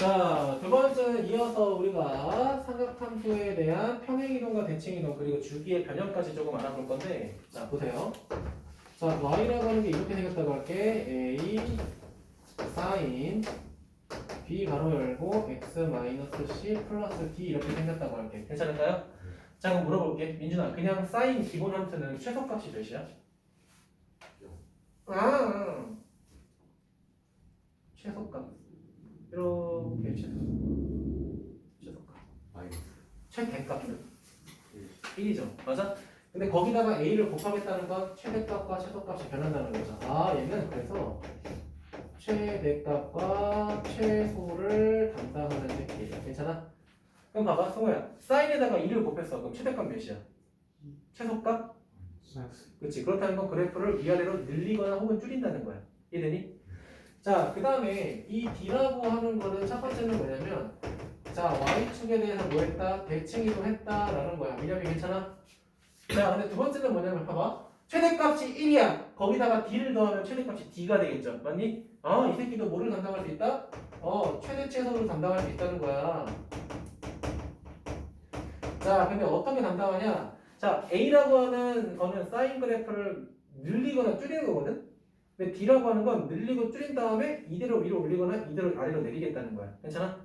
자, 두 번째는 이어서 우리가 삼각함수에 대한 평행이동과 대칭이동 그리고 주기의 변형까지 조금 알아볼 건데 자, 보세요. 자, y라고 하는 게 이렇게 생겼다고 할게. a sin b 가로 열고 x 마이너스 c 플러스 d 이렇게 생겼다고 할게. 괜찮을까요? 자, 그럼 물어볼게. 민준아, 그냥 sin 기본 함수는 최소값이 몇이야? 아, 최소값. 이렇게 최소. 최소값. 마이너스 최대값은 1이죠. 맞아? 근데 거기다가 a를 곱하겠다는 건 최대값과 최소값이 변한다는 거죠. 아, 얘는 그래서 최대값과 최소를 담당하는 새끼예요. 괜찮아? 그럼 봐봐, 성호야. 사인에다가 2를 곱했어. 그럼 최대값 몇이야? 최소값? 그렇지. 그렇다는 건 그래프를 위아래로 늘리거나 혹은 줄인다는 거야. 이해되니? 자, 그 다음에 이 D라고 하는 거는 첫 번째는 뭐냐면 자, Y축에 대해서 뭐 했다? 대칭이도 했다라는 거야. 미념이 괜찮아? 자, 근데 두 번째는 뭐냐면 봐봐. 최대값이 1이야. 거기다가 D를 더하면 최대값이 D가 되겠죠. 맞니? 어, 이 새끼도 뭐를 담당할 수 있다? 어, 최대 최소를 담당할 수 있다는 거야. 자, 근데 어떻게 담당하냐? 자, A라고 하는 거는 사인 그래프를 늘리거나 줄이는 거거든? 근데 D라고 하는 건 늘리고 줄인 다음에 이대로 위로 올리거나 이대로 아래로 내리겠다는 거야. 괜찮아?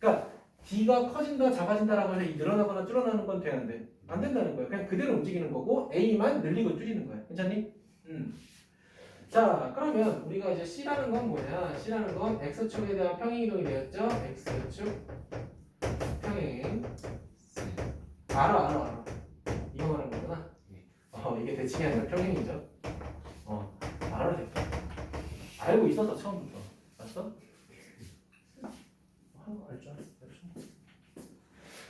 그러니까 D가 커진다, 작아진다라고 해서 이 늘어나거나 줄어나는 건 되는데 안 된다는 거야. 그냥 그대로 움직이는 거고 A만 늘리고 줄이는 거야. 괜찮니? 음. 자, 그러면 우리가 이제 C라는 건 뭐냐? C라는 건 X축에 대한 평행 이동이 되었죠? X축 평행. 알아, 알아, 알아. 이거 말하는 거구나. 어, 이게 대칭이 아니라 평행이죠. 어, 알아. 알고 있었어, 처음부터. 알았어? 하는 거 알죠? 알죠?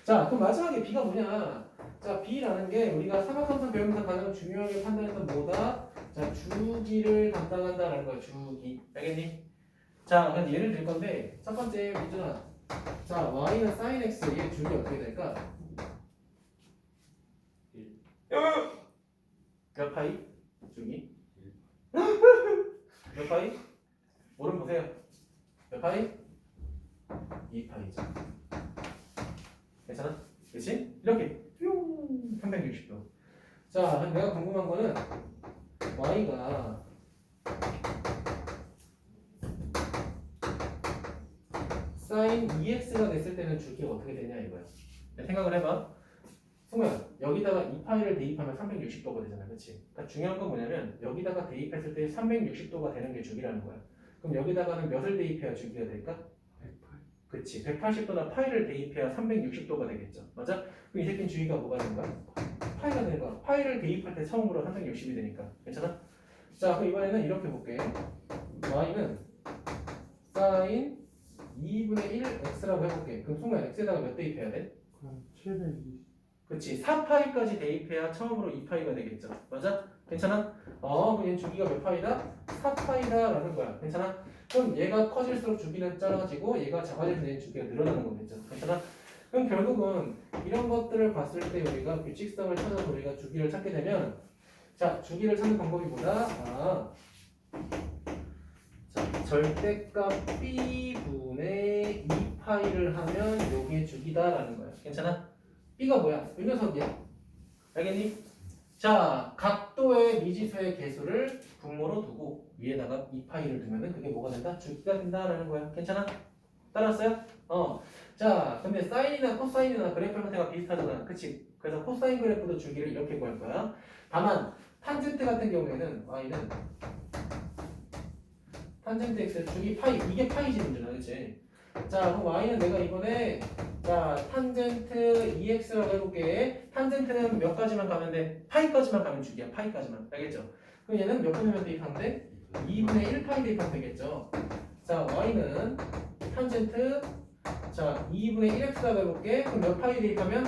자, 그럼 마지막에 B가 뭐냐? 자, B라는 게 우리가 사각함수 배우면서 가장 중요하게 판단했던 뭐다? 자, 주기를 담당한다라는 거야, 주기. 알겠니? 자, 그럼 예를 들 건데, 첫 번째 문제는 자, y는 sin x, 얘 주기 어떻게 될까? 몇 파이? 주기? 몇 파이? 오른 보세요. 몇 파이? 2파이죠. 괜찮아? 그치? 이렇게 뿅 360도. 자, 내가 궁금한 거는 y가 sin 2x가 됐을 때는 주기가 어떻게 되냐 이거야. 생각을 해봐. 승우야, 여기다가 2파이를 대입하면 360도가 되잖아, 그렇지? 그러니까 중요한 건 뭐냐면 여기다가 대입했을 때 360도가 되는 게 주기라는 거야. 그럼 여기다가는 몇을 대입해야 주기가 될까? 108 그치 180도나 파이를 대입해야 360도가 되겠죠 맞아? 그럼 이 새끼는 주기가 뭐가 되는 거야? 파이가 되는 거야 파이를 대입할 때 처음으로 360이 되니까 괜찮아? 자 그럼 이번에는 이렇게 볼게 y는 sin 2분의 1 x라고 해볼게 그럼 순간 x에다가 몇 대입해야 돼? 그럼 720 그치 4파이까지 대입해야 처음으로 2파이가 되겠죠 맞아? 괜찮아? 어 그럼 얘 주기가 몇 파이다? 4파이다 라는 거야 괜찮아? 그럼 얘가 커질수록 주기는 작아지고 얘가 작아질수록 얘 주기가 늘어나는 거겠죠 괜찮아? 그럼 결국은 이런 것들을 봤을 때 우리가 규칙성을 찾아서 우리가 주기를 찾게 되면 자 주기를 찾는 방법이 뭐다? 아, 자 절대값 b분의 2파이를 하면 요게 주기다라는 거야 괜찮아? B가 뭐야? 이 녀석이야 알겠니? 자, 각도의 미지수의 개수를 분모로 두고 위에다가 2파이를 두면은 그게 뭐가 된다? 주기가 된다라는 거야. 괜찮아? 따라왔어요? 어. 자, 근데 사인이나 코사인이나 그래프 형태가 비슷하잖아. 그치? 그래서 코사인 그래프도 주기를 이렇게 구할 거야. 다만 탄젠트 같은 경우에는 y는 탄젠트 x 주기 파이 이게 파이지 문제나 그치? 자, 그럼 y는 내가 이번에 자, 탄젠트 2x라고 해볼게. 탄젠트는 몇 가지만 가면 돼? 파이까지만 가면 죽이야. 파이까지만. 알겠죠? 그럼 얘는 몇 분이면 대입하는데? 2분의 1 파이 대입하면 되겠죠? 자, y는 탄젠트 자, 2분의 1x라고 해볼게. 그럼 몇 파이 대입하면?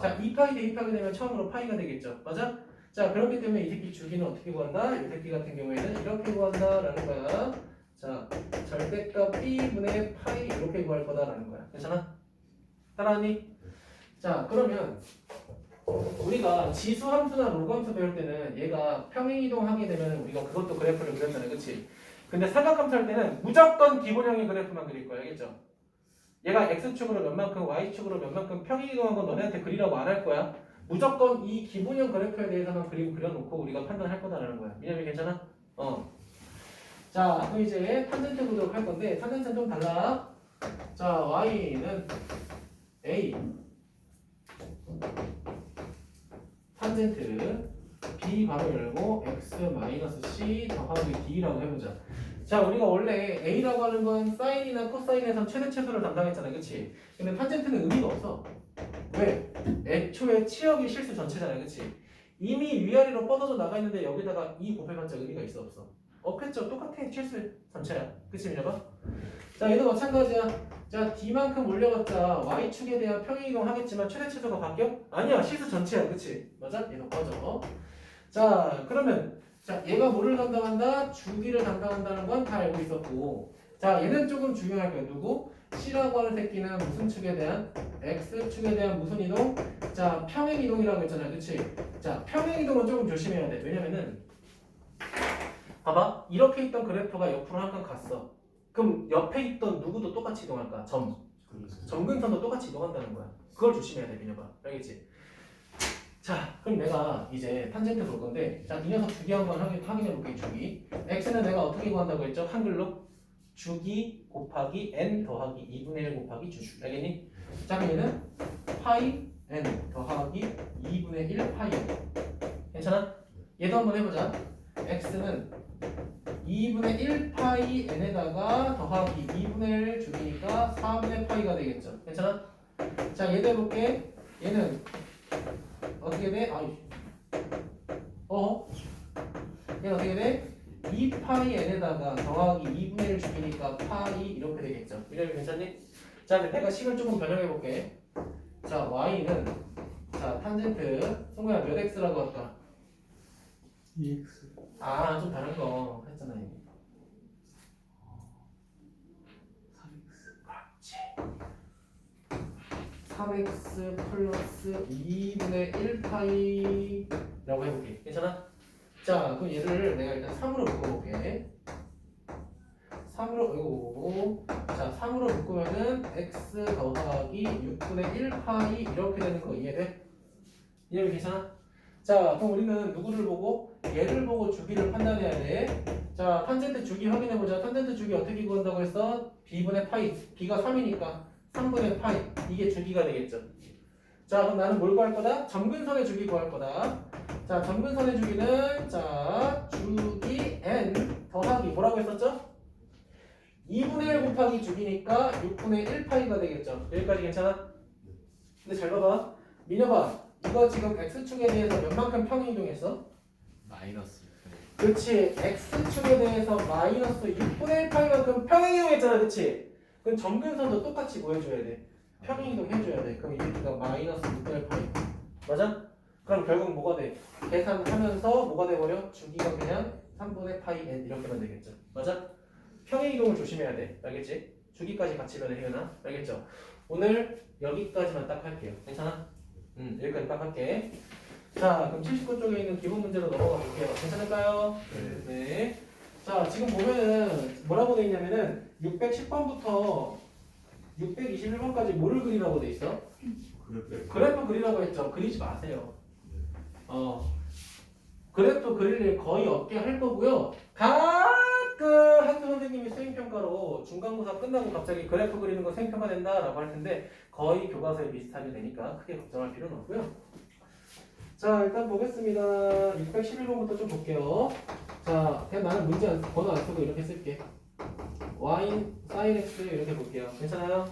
자, 2파이 대입하게 되면 처음으로 파이가 되겠죠? 맞아? 자, 그렇기 때문에 이 새끼 주기는 어떻게 구한다? 이 새끼 같은 경우에는 이렇게 구한다라는 거야. 자, 절대값 b분의 파이 이렇게 구할 거다라는 거야. 괜찮아? 따라하니? 자 그러면 우리가 지수 함수나 로그 함수 배울 때는 얘가 평행 이동하게 되면 우리가 그것도 그래프를 그렸잖아요 그치? 근데 사각함수 할 때는 무조건 기본형의 그래프만 그릴 거야 알겠죠? 얘가 x축으로 몇만큼 y축으로 몇만큼 평이동한 건 너네한테 그리라고 안 할 거야 무조건 이 기본형 그래프에 대해서만 그림 그려놓고 우리가 판단할 거다라는 거야 미남이 괜찮아? 어. 자 그럼 이제 탄젠트 보도록 할 건데 탄젠트는 좀 달라 자 y는 a 탄젠트 b 바로 열고 x c 더하기 d라고 해보자. 자 우리가 원래 a라고 하는 건 사인이나 코사인에선 최대 최소를 담당했잖아, 그렇지? 근데 탄젠트는 의미가 없어. 왜? 애초에 치역이 실수 전체잖아, 그렇지? 이미 위아래로 뻗어져 나가 있는데 여기다가 이 곱해봤자 의미가 있어 없어? 없겠죠. 똑같아. 실수 전체야. 그치 민혁아? 자 얘도 마찬가지야. 자 d만큼 올려봤자 y축에 대한 평행이동 하겠지만 최대 최소가 바뀌어? 아니야. 실수 전체야. 그치? 맞아? 얘도 꺼져. 자 그러면 자 얘가 뭐를 담당한다? 주기를 담당한다는 건 다 알고 있었고 자 얘는 조금 중요할 거야. 누구? C라고 하는 새끼는 무슨 축에 대한? X축에 대한 무슨 이동? 자 평행이동이라고 했잖아. 그치? 자 평행이동은 조금 조심해야 돼. 왜냐면은 봐봐. 이렇게 있던 그래프가 옆으로 한 칸 갔어. 그럼 옆에 있던 누구도 똑같이 이동할까? 점. 점근선도 똑같이 이동한다는 거야. 그걸 조심해야 돼 민혁아. 알겠지? 자 그럼 내가 이제 탄젠트 볼 건데 자 이 녀석 주기 한번 확인, 확인해 볼게 주기. X는 내가 어떻게 구한다고 했죠? 한글로? 주기 곱하기 n 더하기 2분의 1 곱하기 주. 알겠니? 자 그럼 얘는 파이 n 더하기 2분의 1 파이 n. 괜찮아? 얘도 한번 해보자. X는 2분의 1 파이 n에다가 더하기 2분의 1 주기니까 4분의 파이가 되겠죠. 괜찮아? 자, 얘도 해볼게. 얘는 어떻게 돼? 아이. 어? 얘는 어떻게 돼? 2 파이 n에다가 더하기 2분의 1 주기니까 파이 이렇게 되겠죠. 이러면 괜찮니? 자, 근데 내가 식을 조금 변형해 볼게. 자, y는 자, 탄젠트 승우야 몇 x라고 할까? EX 아, 좀 다른 거 했잖아, 이미. 3X 3x 플러스 2분의 1파이라고 해볼게. 괜찮아? 자, 그럼 얘를 내가 일단 3으로 묶어볼게. 3으로, 이거. 자, 3으로 묶으면은 x 더하기 6분의 1파이 이렇게 되는 거 이해돼? 이해가 괜찮아? 자, 그럼 우리는 누구를 보고? 얘를 보고 주기를 판단해야 돼. 자, 탄젠트 주기 확인해 보자. 탄젠트 주기 어떻게 구한다고 했어? b분의 파이. b가 3이니까 3분의 파이. 이게 주기가 되겠죠. 자, 그럼 나는 뭘 구할 거다? 점근선의 주기 구할 거다. 자, 점근선의 주기는 자, 주기 n 더하기 뭐라고 했었죠? 2분의 1 곱하기 주기니까 6분의 1 파이가 되겠죠. 여기까지 괜찮아? 근데 잘 봐봐. 민혁아, 이거 지금 x축에 대해서 몇만큼 평행이동했어? 마이너스 그렇지. x축에 대해서 마이너스 6분의 1 파이만큼 평행 이동했잖아. 그렇지? 그럼 점근선도 똑같이 뭐 해줘야 돼? 평행 이동 해줘야 돼. 그럼 이게 마이너스 6분의 1 파이. 맞아? 그럼 결국 뭐가 돼? 계산하면서 뭐가 돼버려? 주기가 그냥 3분의 파이 n 이렇게만 되겠죠. 맞아? 평행 이동을 조심해야 돼. 알겠지? 주기까지 같이 변해해나 알겠죠? 오늘 여기까지만 딱 할게요. 괜찮아? 음, 여기까지 딱 할게. 자, 그럼 79 쪽에 있는 기본 문제로 넘어가 볼게요. 괜찮을까요? 네. 자, 지금 보면은 뭐라고 돼 있냐면은 610번부터 621번까지 뭐를 그리라고 돼 있어? 그래프 그래프 그리라고 했죠. 그리지 마세요. 어. 그래프 그릴 일 거의 없게 할 거고요. 가 끔 학교 선생님이 수행평가로 중간고사 끝나고 갑자기 그래프 그리는 거 수행평가 된다 라고 할 텐데 거의 교과서에 비슷하게 되니까 크게 걱정할 필요는 없고요. 자 일단 보겠습니다. 611번부터 좀 볼게요. 자 그냥 나는 문제 안, 번호 안 쓰고 이렇게 쓸게. sin x 이렇게 볼게요. 괜찮아요?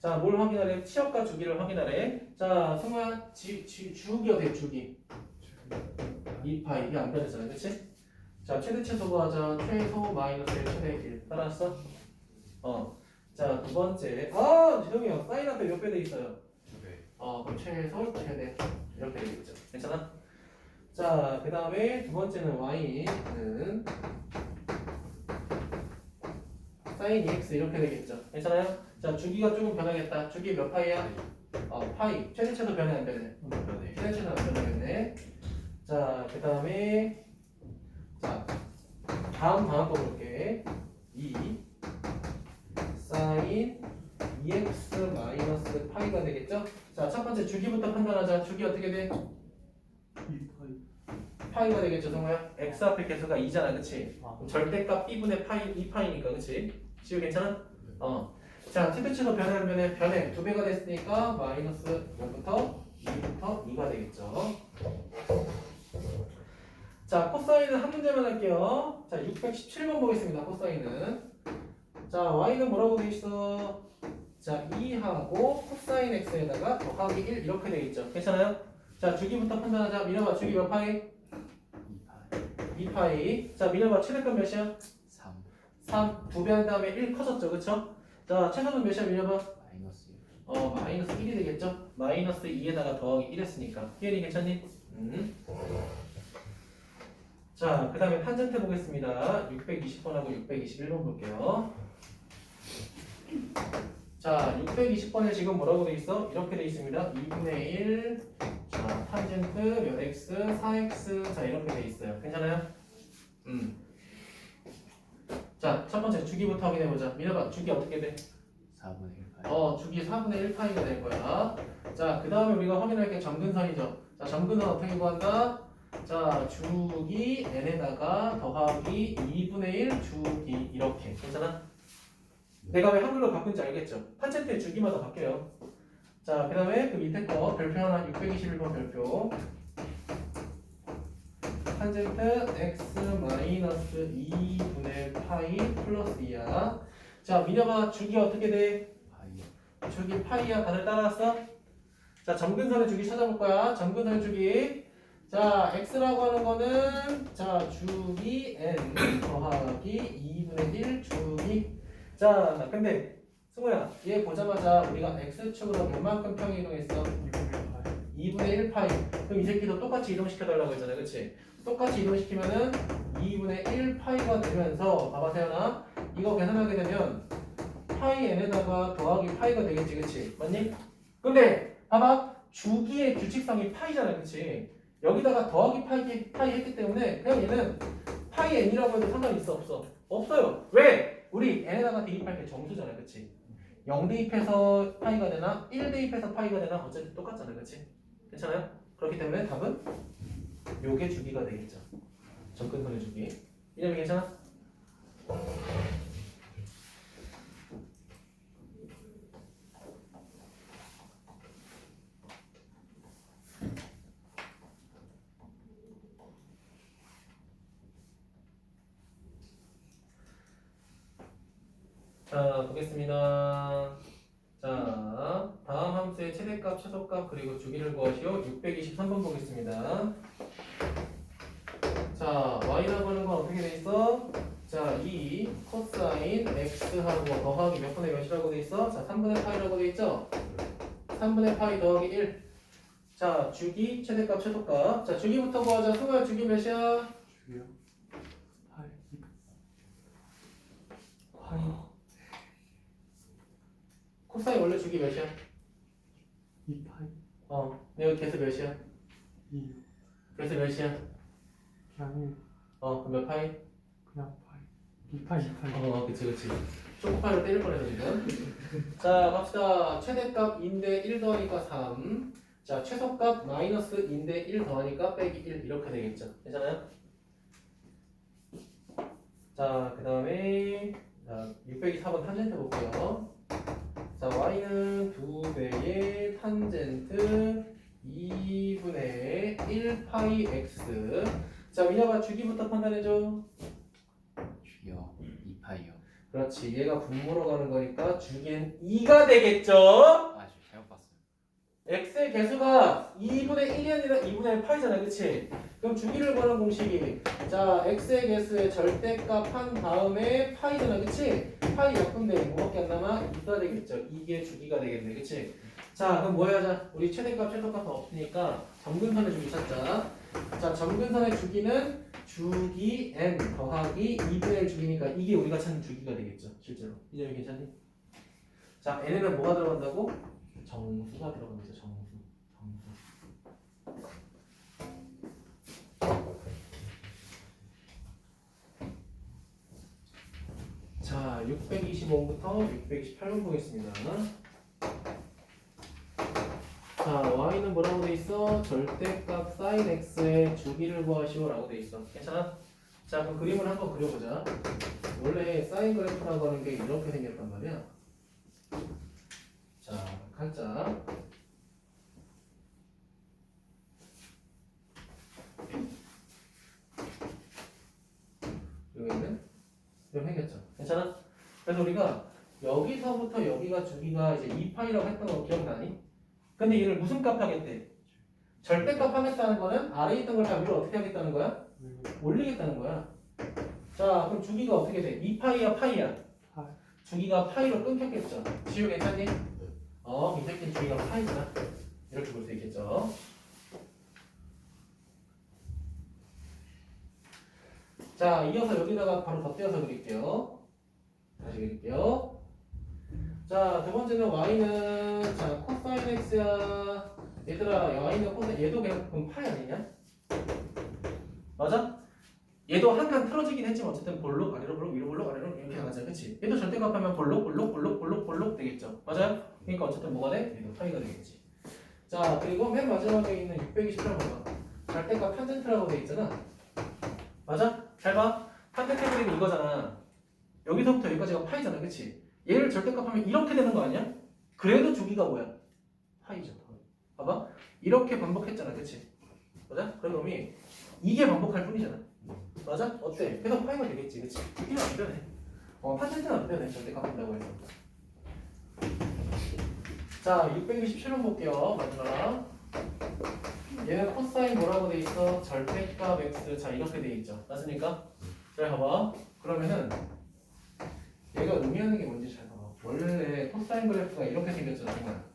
자, 뭘 확인하래? 치역과 주기를 확인하래. 자, 승우야, 지, 지, 주기 어때? 주기. 2파 이게 안 변했잖아, 그렇지? 자, 최대 최소 구하자. 최소 마이너스 1, 최대 1. 따라왔어? 어. 자, 두 번째. 아, 형, 사인 앞에 몇 배 돼 있어요? 네. 어, 그럼 최소, 최대 이렇게 되겠죠. 괜찮아? 자, 그 다음에 두 번째는 y는 사인 2x 이렇게 되겠죠. 괜찮아요? 자, 주기가 조금 변하겠다. 주기 몇 파이야? 어, 파이. 최대 최소 변해 안 변해? 그러네 최대 최소 안 변하겠네. 자, 그 다음에 자, 다음 다음 거 볼게. 2 사인 EX 마이너스 파이가 되겠죠? 자, 첫 번째 주기부터 판단하자. 주기 어떻게 돼? 2파이 파이가 되겠죠, 성호야? X 앞에 개수가 2잖아, 그치? 아 그럼 절대값 B분의 파이, 2파이니까, 그치? 지우 괜찮아? 어. 자, 최대치로 변하면 변해. 두 배가 됐으니까 마이너스 0부터 2부터 2가 되겠죠. 자, 코사인은 한 문제만 할게요. 자, 617번 보겠습니다. 코사인은. 자, y는 뭐라고 돼 있어? 자, 2하고 코사인 x에다가 더하기 1 이렇게 돼 있죠. 괜찮아요? 자, 주기부터 판단하자. 미나봐, 주기 몇 파이? 2파이 2파이. 자, 미나봐, 최대값 몇이야? 3 3. 두배한 다음에 1 커졌죠. 그쵸? 자, 최소는 몇이야, 미나봐? 마이너스 1 어, 마이너스 1이 되겠죠? 마이너스 2에다가 더하기 1 했으니까. 희연이 괜찮니? 음. 자, 그 다음에 탄젠트 보겠습니다. 620번하고 621번 볼게요. 자, 620번에 지금 뭐라고 돼 있어? 이렇게 돼 있습니다. 2분의 1, 자, 탄젠트 몇 x, 4x, 자, 이렇게 돼 있어요. 괜찮아요? 음. 자, 첫 번째 주기부터 확인해보자. 미나봐, 주기 어떻게 돼? 4분의 1 파이 어, 주기 4분의 1파이가 될 거야. 자, 그 다음에 우리가 확인할 게 점근선이죠. 자, 점근선 어떻게 구한다? 자, 주기 n에다가 더하기 2분의 1 주기 이렇게. 괜찮아? 내가 왜 한글로 바꾼지 알겠죠? 판체 때 주기마다 바뀌어요. 자, 그 다음에 그 밑에 거 별표 하나 621번 별표. 탄젠트 x 마이너스 2분의 파이 플러스 2야. 자, 미녀가 주기 어떻게 돼? 파이 주기 파이야 단을 따라왔어? 자 점근선의 주기 찾아볼 거야 점근선의 주기 자 x라고 하는 거는 자 주기 n 더하기 2분의 1 주기 자 근데 승우야 얘 보자마자 우리가 x축으로 얼만큼 평이 이동했어? 2분의 1 파이 그럼 이 새끼도 똑같이 이동시켜달라고 했잖아 그치? 똑같이 이동시키면은 2분의 1 파이가 되면서 봐봐 세연아 이거 계산하게 되면 파이 n에다가 더하기 파이가 되겠지 그치? 맞니? 근데 봐봐 주기의 규칙성이 파이잖아 그치? 여기다가 더하기 파이, 파이 했기 때문에 그냥 얘는 파이 n이라고 해도 상관이 있어 없어? 없어요 왜? 우리 n에다가 대입할 때 정수잖아 그치? 0 대입해서 파이가 되나 1 대입해서 파이가 되나 어쨌든 똑같잖아 그치? 괜찮아요? 그렇기 때문에 답은 요게 주기가 되겠죠 접근선의 주기 이념이 괜찮아? 자 보겠습니다. 자 다음 함수의 최대값, 최소값 그리고 주기를 구하시오. 623번 보겠습니다. 자 y라고 하는 건 어떻게 돼 있어? 자이 코사인 x하고 더하기 몇 분의 몇이라고 돼 있어? 자 3분의 파이라고 돼 있죠? 3분의 파이 더하기 1. 자 주기, 최대값, 최소값. 자 주기부터 구하자. 승우야 주기 몇이야? 주요 파이 파이 코사인 원래 주기 몇이야? 2파이 어 내가 계수 몇이야? 2 계수 몇이야? 그냥 1 어 그럼 몇 파이? 그냥 파이 2파이 2파이 어, 그치, 그치. 초코파이로 때릴 뻔해서 지금. 자, 갑시다. 최대값 인데 1 더하니까 3. 자, 최소값 마이너스 인데 1 더하니까 빼기 1 이렇게 되겠죠. 괜찮아요? 자, 그 다음에 자, 604번 탄젠트 볼게요. 자, y는 2배의 탄젠트 2분의 1파이 x. 자, 미나가 주기부터 판단해줘. 주요. 2파이요. 그렇지. 얘가 분모로 가는 거니까 주기는 2가 되겠죠? 아 저 잘못 봤어요. x의 개수가 2분의 1이 아니라 2분의 8이잖아 그치 그럼 주기를 구하는 공식이 자 x의 개수의 절대값 한 다음에 파이잖아 그치? 파이 약분되기 뭐밖에 안 남아? 2가 되겠죠. 이게 주기가 되겠네 그치? 자 그럼 뭐 해야자? 우리 최대값 최소값 없으니까 점근선의 주기 찾자. 자 점근선의 주기는 주기 n 더하기 2분의 1 주기니까 이게 우리가 찾는 주기가 되겠죠 실제로. 이 점이 괜찮니? 자 n에는 뭐가 들어간다고? 정수가 들어갑니다 정수. 정수 자 자, 625부터 628번 보겠습니다. 자, y는 뭐라고 돼 있어? 절대값 sin x의 주기를 구하시오라고 돼 있어. 괜찮아? 자, 그 그림을 한번 그려보자. 원래 사인 그래프라고 하는 게 이렇게 생겼단 말이야. 자, 각자. 여기는 이렇게 생겼죠. 괜찮아? 그래서 우리가 여기서부터 여기가 주기가 이제 2파이라고 했던 거 기억나니? 근데 얘를 무슨 값 하겠대? 절대값 하겠다는 거는 아래에 있던 걸 다 위로 어떻게 하겠다는 거야? 올리겠다는 거야. 자, 그럼 주기가 어떻게 돼? 2파이야, 파이야? 파이. 주기가 파이로 끊겼겠죠. 지우 괜찮니? 어, 이 새끼는 주기가 파이구나. 이렇게 볼 수 있겠죠. 자, 이어서 여기다가 바로 덧대어서 그릴게요. 다시 그릴게요. 자, 두 번째는 y는 자 코사인 x야. 얘들아, y는 코사인 얘도 그냥 그럼 파이 아니냐? 맞아? 얘도 한 칸 틀어지긴 했지만 어쨌든 볼록 아래로 볼록 위로 볼록 아래로 이렇게 나가잖아 그치? 얘도 절대값하면 볼록 볼록 볼록 볼록 볼록 되겠죠 맞아요? 그러니까 어쨌든 뭐가 돼? 얘도 파이가 되겠지 자 그리고 맨 마지막에 있는 620라고 봐 절대값 탄젠트라고 돼 있잖아 맞아? 잘 봐 탄젠트 그림이 이거잖아 여기서부터 여기까지가 파이잖아 그치? 얘를 절대값 하면 이렇게 되는 거 아니야? 그래도 주기가 뭐야? 파이죠 봐봐 이렇게 반복했잖아 그치? 맞아? 그런 놈이 이게 반복할 뿐이잖아 맞아? 어때? 계속 파이가 되겠지, 그치? 이거 안 되네. 어, 탄젠트는 안 되네, 절대 갚는다고 해서. 자, 627번 볼게요, 마지막. 얘는 코사인 뭐라고 돼 있어? 절대값 x. 자, 이렇게 돼 있죠. 맞습니까? 잘 봐봐. 그러면은, 얘가 의미하는 게 뭔지 잘 봐봐. 원래 코사인 그래프가 이렇게 생겼잖아, 정말.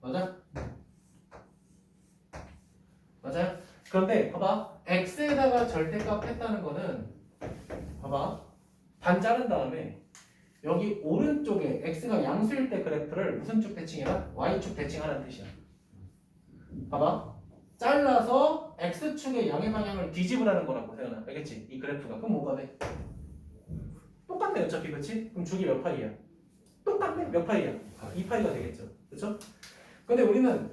맞아? 맞아요? 그런데 봐봐 x에다가 절대값 했다는 거는 봐봐 반 자른 다음에 여기 오른쪽에 x가 양수일 때 그래프를 무슨 축 대칭해라? y축 대칭하라는 뜻이야 봐봐 잘라서 x축의 양의 방향을 뒤집으라는 거라고 세연아 알겠지? 이 그래프가 그럼 뭐가 돼? 똑같네 어차피 그치? 그럼 주기 몇 파이야? 똑같네 몇 파이야? 2파이가 되겠죠 그쵸? 근데 우리는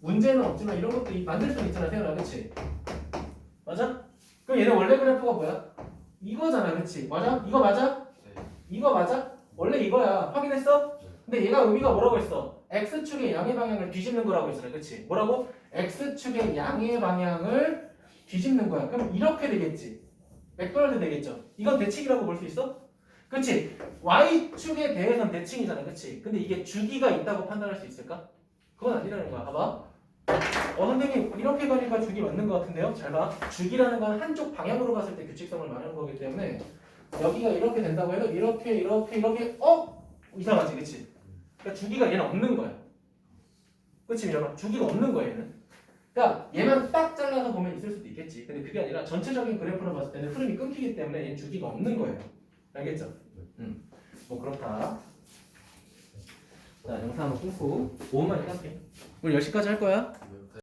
문제는 없지만 이런 것도 이- 만들 수 있잖아 세연아 그치? 맞아? 그럼 얘는 원래 그래프가 뭐야? 이거잖아 그치? 맞아? 이거 맞아? 이거 맞아? 원래 이거야 확인했어? 근데 얘가 의미가 뭐라고 했어? x축의 양의 방향을 뒤집는 거라고 했잖아 그치? 뭐라고? x축의 양의 방향을 뒤집는 거야 그럼 이렇게 되겠지 맥도날드 되겠죠? 이건 대칭이라고 볼 수 있어? 그치? y축에 대해서는 대칭이잖아 그치? 근데 이게 주기가 있다고 판단할 수 있을까? 그건 아니라는 거야 봐봐 어 선생님 이렇게 가니까 주기 맞는 것 같은데요? 잘 봐. 주기라는 건 한쪽 방향으로 갔을 때 규칙성을 말하는 거기 때문에 여기가 이렇게 된다고 해도 이렇게 이렇게 이렇게 어? 이상하지 그치? 그러니까 주기가 얘는 없는 거야. 그치 민혁아? 주기가 없는 거야 얘는. 그러니까 얘만 딱 잘라서 보면 있을 수도 있겠지. 근데 그게 아니라 전체적인 그래프로 봤을 때는 흐름이 끊기기 때문에 얘는 주기가 없는 거예요. 알겠죠? 음. 뭐 그렇다. 자 영상 한번 끊고 5분만 시작해. 우리 10시까지 할 거야.